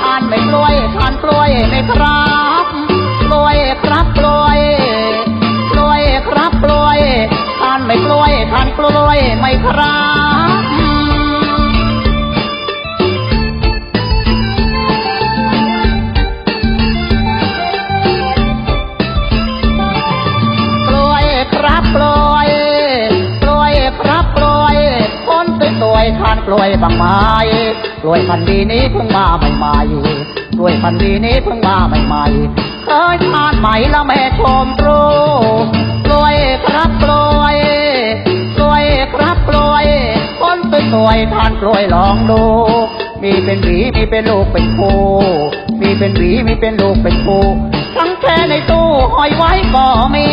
ทานไม่กล้วยทานกล้วยไม่ครับกล้วยครับกล้วยกล้วยครับกล้วยทานไม่กล้วยทานกล้วยไม่ครับ คนสวยทานกล้วยบางไม้กล้วยพันดีนี้เพิ่งมาใหม่ๆกล้วยพันดีนี้เพิ่งมาใหม่ๆเคยทานไหมล้วแม่ชมรู้กล้วยครับกล้วยกล้วยครับกล้วยคนสวยทานกล้วยลองดู มีเป็นหวีมีเป็นลูกเป็นคู่มีเป็นหวีมีเป็นลูกเป็นคู่ทั้งแช่ในตู้หอยไว้ก็มี